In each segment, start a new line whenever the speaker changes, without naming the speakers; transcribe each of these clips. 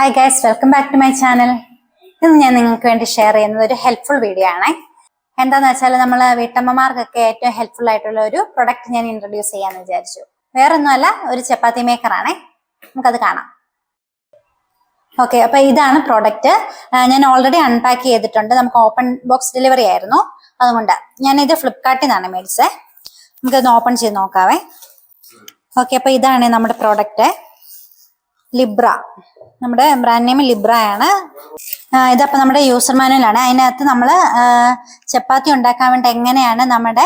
Hi guys welcome back to my channel ഇന്ന് ഞാൻ നിങ്ങൾക്ക് വേണ്ടി ഷെയർ ചെയ്യുന്നത് ഒരു ഹെൽപ്ഫുൾ വീഡിയോ ആണ്. എന്താന്ന് വെച്ചാൽ നമ്മൾ വീട്ടമ്മമാർക്കൊക്കെ ഏറ്റവും ഹെൽപ്ഫുൾ ആയിട്ടുള്ള ഒരു പ്രൊഡക്റ്റ് ഞാൻ ഇൻട്രൊഡ്യൂസ് ചെയ്യാന്ന് വിചാരിച്ചു. വേറൊന്നുമല്ല ഒരു ചപ്പാത്തി മേക്കർ ആണേ. നമുക്കത് കാണാം. ഓക്കെ അപ്പൊ ഇതാണ് പ്രോഡക്റ്റ് ഞാൻ ഓൾറെഡി അൺപാക്ക് ചെയ്തിട്ടുണ്ട്. നമുക്ക് ഓപ്പൺ ബോക്സ് ഡെലിവറി ആയിരുന്നു. അതുകൊണ്ട് ഞാൻ ഇത് ഫ്ലിപ്കാർട്ടിൽ നിന്നാണ് മേടിച്ചത് നമുക്കൊന്ന് ഓപ്പൺ ചെയ്ത് നോക്കാവേ. ഓക്കെ അപ്പൊ ഇതാണ് നമ്മുടെ പ്രോഡക്റ്റ് ലിബ്ര നമ്മുടെ ബ്രാൻഡ് നെയിം ലിബ്ര ആണ്. ആ, ഇതപ്പോ നമ്മുടെ യൂസർ മാനുവലാണ് അതിനകത്ത് നമ്മൾ ചപ്പാത്തി ഉണ്ടാക്കാൻ വേണ്ടി എങ്ങനെയാണ് നമ്മുടെ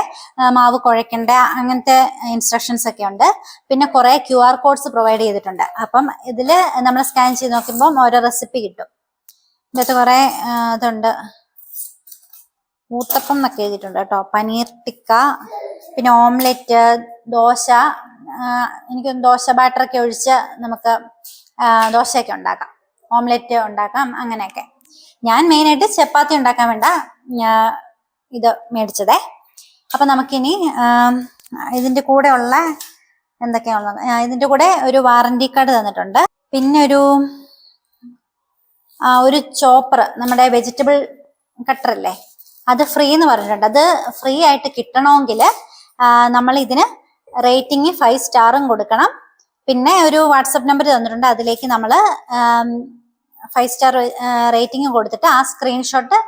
മാവ് കുഴക്കേണ്ട അങ്ങനത്തെ ഇൻസ്ട്രക്ഷൻസ് ഒക്കെ ഉണ്ട്. പിന്നെ കുറേ ക്യു ആർ കോഡ്സ് പ്രൊവൈഡ് ചെയ്തിട്ടുണ്ട്. അപ്പം ഇതിൽ നമ്മൾ സ്കാൻ ചെയ്ത് നോക്കുമ്പോൾ ഓരോ റെസിപ്പി കിട്ടും. ഇതിനകത്ത് കുറേ ഇതുണ്ട്. ഊത്തപ്പം എന്നൊക്കെ എഴുതിയിട്ടുണ്ട് കേട്ടോ. പനീർ ടിക്ക പിന്നെ ഓംലെറ്റ് ദോശ എനിക്ക് ദോശ ബാറ്ററൊക്കെ ഒഴിച്ച് നമുക്ക് ദോശയൊക്കെ ഉണ്ടാക്കാം. ഓംലെറ്റ് ഉണ്ടാക്കാം അങ്ങനെയൊക്കെ. ഞാൻ മെയിനായിട്ട് ചപ്പാത്തി ഉണ്ടാക്കാൻ വേണ്ട. ഇത് മേടിച്ചതേ. അപ്പം നമുക്കിനി ഇതിന്റെ കൂടെ ഉള്ള എന്തൊക്കെയാണുള്ളത് ഇതിന്റെ കൂടെ ഒരു വാറണ്ടി കാർഡ് തന്നിട്ടുണ്ട്. പിന്നെ ഒരു ഒരു ചോപ്പർ നമ്മുടെ വെജിറ്റബിൾ കട്ടർ അല്ലേ അത് ഫ്രീ എന്ന് പറഞ്ഞിട്ടുണ്ട്. അത് ഫ്രീ ആയിട്ട് കിട്ടണമെങ്കിൽ നമ്മൾ ഇതിന് റേറ്റിംഗ് ഫൈവ് സ്റ്റാറും കൊടുക്കണം. പിന്നെ ഒരു വാട്സപ്പ് നമ്പർ തന്നിട്ടുണ്ട്. അതിലേക്ക് നമ്മൾ ഫൈവ് സ്റ്റാർ റേറ്റിംഗ് കൊടുത്തിട്ട് ആ സ്ക്രീൻഷോട്ട്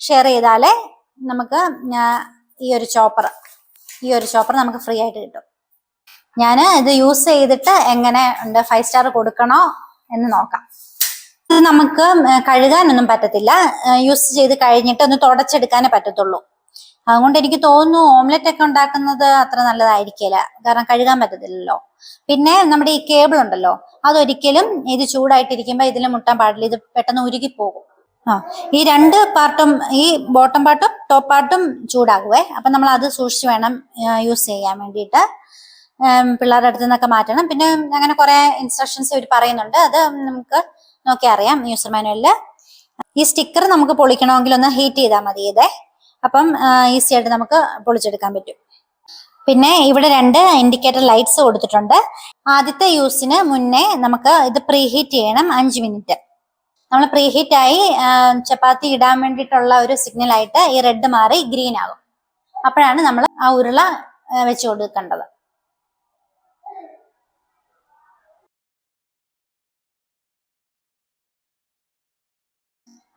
ഷെയർ ചെയ്താലേ നമുക്ക് ഈ ഒരു ചോപ്പർ ഈ ഒരു ചോപ്പർ നമുക്ക് ഫ്രീ ആയിട്ട് കിട്ടും. ഞാൻ ഇത് യൂസ് ചെയ്തിട്ട് എങ്ങനെ ഉണ്ട് ഫൈവ് സ്റ്റാർ കൊടുക്കണോ എന്ന് നോക്കാം. ഇത് നമുക്ക് കഴുകാനൊന്നും പറ്റത്തില്ല. യൂസ് ചെയ്ത് കഴിഞ്ഞിട്ട് ഒന്ന് തുടച്ചെടുക്കാനേ പറ്റത്തുള്ളൂ. അതുകൊണ്ട് എനിക്ക് തോന്നുന്നു ഓംലെറ്റ് ഒക്കെ ഉണ്ടാക്കുന്നത് അത്ര നല്ലതായിരിക്കില്ല. കാരണം കഴുകാൻ പറ്റത്തില്ലല്ലോ. പിന്നെ നമ്മുടെ ഈ കേബിൾ ഉണ്ടല്ലോ അതൊരിക്കലും ഇത് ചൂടായിട്ടിരിക്കുമ്പോൾ ഇതിൽ മുട്ടാൻ പാടില്ല. ഇത് പെട്ടെന്ന് ഉരുകി പോകും ആ ഈ രണ്ട് പാർട്ടും ഈ ബോട്ടം പാർട്ടും ടോപ്പ് പാർട്ടും ചൂടാകുവേ. അപ്പൊ നമ്മൾ അത് സൂക്ഷിച്ച് വേണം യൂസ് ചെയ്യാൻ വേണ്ടിയിട്ട്. പിള്ളേരുടെ അടുത്ത് നിന്നൊക്കെ മാറ്റണം. പിന്നെ അങ്ങനെ കുറെ ഇൻസ്ട്രക്ഷൻസ് ഇവർ പറയുന്നുണ്ട്. അത് നമുക്ക് നോക്കി അറിയാം യൂസർ മാനുവലിൽ ഈ സ്റ്റിക്കർ നമുക്ക് പൊളിക്കണമെങ്കിൽ ഒന്ന് ഹീറ്റ് ചെയ്താൽ മതി ഇതേ അപ്പം ഈസി ആയിട്ട് നമുക്ക് പൊളിച്ചെടുക്കാൻ പറ്റും. പിന്നെ ഇവിടെ രണ്ട് ഇൻഡിക്കേറ്റർ ലൈറ്റ്സ് കൊടുത്തിട്ടുണ്ട്. ആദ്യത്തെ യൂസിന് മുന്നേ നമുക്ക് ഇത് പ്രീഹീറ്റ് ചെയ്യണം അഞ്ച് മിനിറ്റ് നമ്മൾ പ്രീഹീറ്റ് ആയി ചപ്പാത്തി ഇടാൻ വേണ്ടിയിട്ടുള്ള ഒരു സിഗ്നൽ ആയിട്ട് ഈ റെഡ് മാറി ഗ്രീൻ ആകും. അപ്പോഴാണ് നമ്മൾ ആ ഉരുള വെച്ച് കൊടുക്കേണ്ടത്.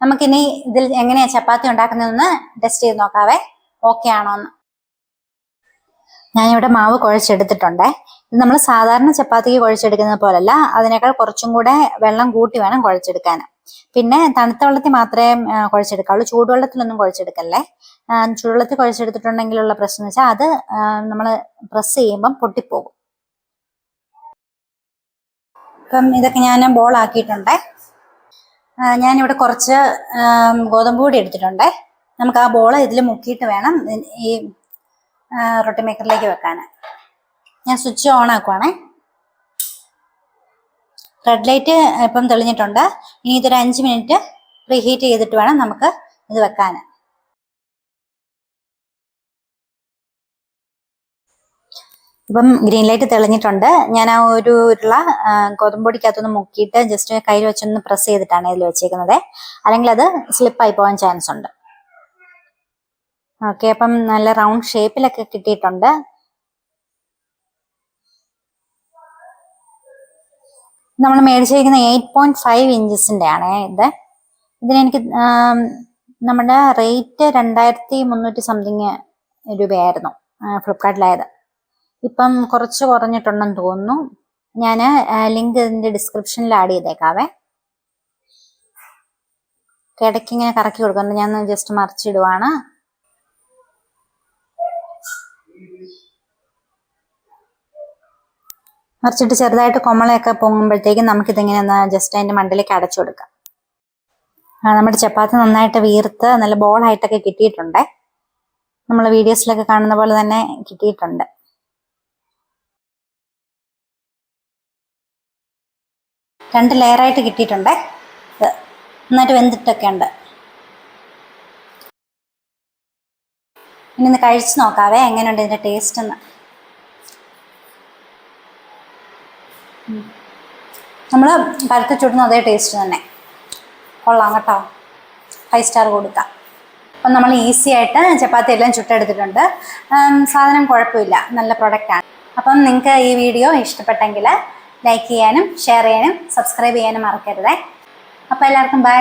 നമുക്കിനി ഇതിൽ എങ്ങനെയാ ചപ്പാത്തി ഉണ്ടാക്കുന്നതെന്ന് ടെസ്റ്റ് ചെയ്ത് നോക്കാവേ. ഓക്കെ ആണോന്ന് ഞാനിവിടെ മാവ് കുഴച്ചെടുത്തിട്ടുണ്ടേ. ഇത് നമ്മൾ സാധാരണ ചപ്പാത്തിക്ക് കുഴച്ചെടുക്കുന്നത് പോലല്ല അതിനേക്കാൾ കുറച്ചും കൂടെ വെള്ളം കൂട്ടി വേണം കുഴച്ചെടുക്കാൻ പിന്നെ തണുത്ത വെള്ളത്തിൽ മാത്രമേ കുഴച്ചെടുക്കാവുള്ളൂ. ചൂടുവെള്ളത്തിലൊന്നും കുഴച്ചെടുക്കല്ലേ? ചൂടുവെള്ളത്തിൽ കുഴച്ചെടുത്തിട്ടുണ്ടെങ്കിലുള്ള പ്രശ്നം എന്ന് വെച്ചാൽ അത് നമ്മൾ പ്രസ് ചെയ്യുമ്പം പൊട്ടിപ്പോകും. ഇപ്പം ഇതൊക്കെ ഞാൻ ബോൾ ആക്കിയിട്ടുണ്ടേ. ഞാനിവിടെ കുറച്ച് ഗോതമ്പ് പൊടി എടുത്തിട്ടുണ്ടേ. നമുക്ക് ആ ബോൾ ഇതിൽ മുക്കിയിട്ട് വേണം ഈ റൊട്ടി മേക്കറിലേക്ക് വെക്കാൻ ഞാൻ സ്വിച്ച് ഓൺ ആക്കുവാണേ. റെഡ് ലൈറ്റ് ഇപ്പം തെളിഞ്ഞിട്ടുണ്ട്. ഇനി ഇതൊരു അഞ്ച് മിനിറ്റ് പ്രീഹീറ്റ് ചെയ്തിട്ട് വേണം നമുക്ക് ഇത് വെക്കാൻ ഇപ്പം ഗ്രീൻ ലൈറ്റ് തെളിഞ്ഞിട്ടുണ്ട്. ഞാൻ ആ ഒരു ഉരുള ഗോതമ്പൊടിക്കകത്തൊന്ന് ഗോതമ്പ് പൊടിക്കകത്തൊന്ന് മുക്കിയിട്ട് ജസ്റ്റ് കയ്യിൽ വെച്ചൊന്ന് പ്രസ് ചെയ്തിട്ടാണ് ഇതിൽ വെച്ചേക്കുന്നത്. അല്ലെങ്കിൽ അത് സ്ലിപ്പായി പോകാൻ ചാൻസ് ഉണ്ട്. ഓക്കെ അപ്പം നല്ല റൗണ്ട് ഷേപ്പിലൊക്കെ കിട്ടിയിട്ടുണ്ട്. നമ്മൾ മേടിച്ചിരിക്കുന്ന എയ്റ്റ് പോയിന്റ് ഫൈവ് ഇഞ്ചസിന്റെ ആണ് ഇത്. ഇതിനെനിക്ക് നമ്മുടെ റേറ്റ് രണ്ടായിരത്തി മുന്നൂറ്റി സംതിങ് രൂപയായിരുന്നു ഫ്ലിപ്കാർട്ടിലായത് ഇപ്പം കുറച്ച് കുറഞ്ഞിട്ടുണ്ടെന്ന് തോന്നുന്നു. ഞാൻ ലിങ്ക് ഇതിന്റെ ഡിസ്ക്രിപ്ഷനിൽ ആഡ് ചെയ്തേക്കാവേ. ഇടയ്ക്ക് ഇങ്ങനെ കറക്കി കൊടുക്കുന്നുണ്ട് ഞാൻ ജസ്റ്റ് മറിച്ചിടുവാണ്. മറിച്ചിട്ട് ചെറുതായിട്ട് കൊമളയൊക്കെ പൊങ്ങുമ്പോഴത്തേക്കും നമുക്കിതിങ്ങനെ ഒന്ന് ജസ്റ്റ് അതിന്റെ മണ്ടിലേക്ക് അടച്ചു കൊടുക്കാം. നമ്മുടെ ചപ്പാത്തി നന്നായിട്ട് വീർത്ത് നല്ല ബോളായിട്ടൊക്കെ കിട്ടിയിട്ടുണ്ട്. നമ്മൾ വീഡിയോസിലൊക്കെ കാണുന്ന പോലെ തന്നെ കിട്ടിയിട്ടുണ്ട്. രണ്ട് ലെയറായിട്ട് കിട്ടിയിട്ടുണ്ട്. ഇത് നന്നായിട്ട് വെന്തിട്ടൊക്കെ ഉണ്ട്. ഇനി ഒന്ന് കഴിച്ച് നോക്കാവേ എങ്ങനെയുണ്ട് ഇതിന്റെ ടേസ്റ്റ് എന്ന്. നമ്മൾ പരത്തി ചുടുന്ന അതേ ടേസ്റ്റ് തന്നെ. കൊള്ളാം കേട്ടോ. ഫൈവ് സ്റ്റാർ കൊടുക്കാം. അപ്പം നമ്മൾ ഈസി ആയിട്ട് ചപ്പാത്തി എല്ലാം ചുട്ടെടുത്തിട്ടുണ്ട്. സാധനം കുഴപ്പമില്ല. നല്ല പ്രൊഡക്റ്റാണ് അപ്പം നിങ്ങൾക്ക് ഈ വീഡിയോ ഇഷ്ടപ്പെട്ടെങ്കിൽ ലൈക്ക് ചെയ്യാനും ഷെയർ ചെയ്യാനും സബ്സ്ക്രൈബ് ചെയ്യാനും മറക്കരുതേ. അപ്പോൾ എല്ലാവർക്കും ബൈ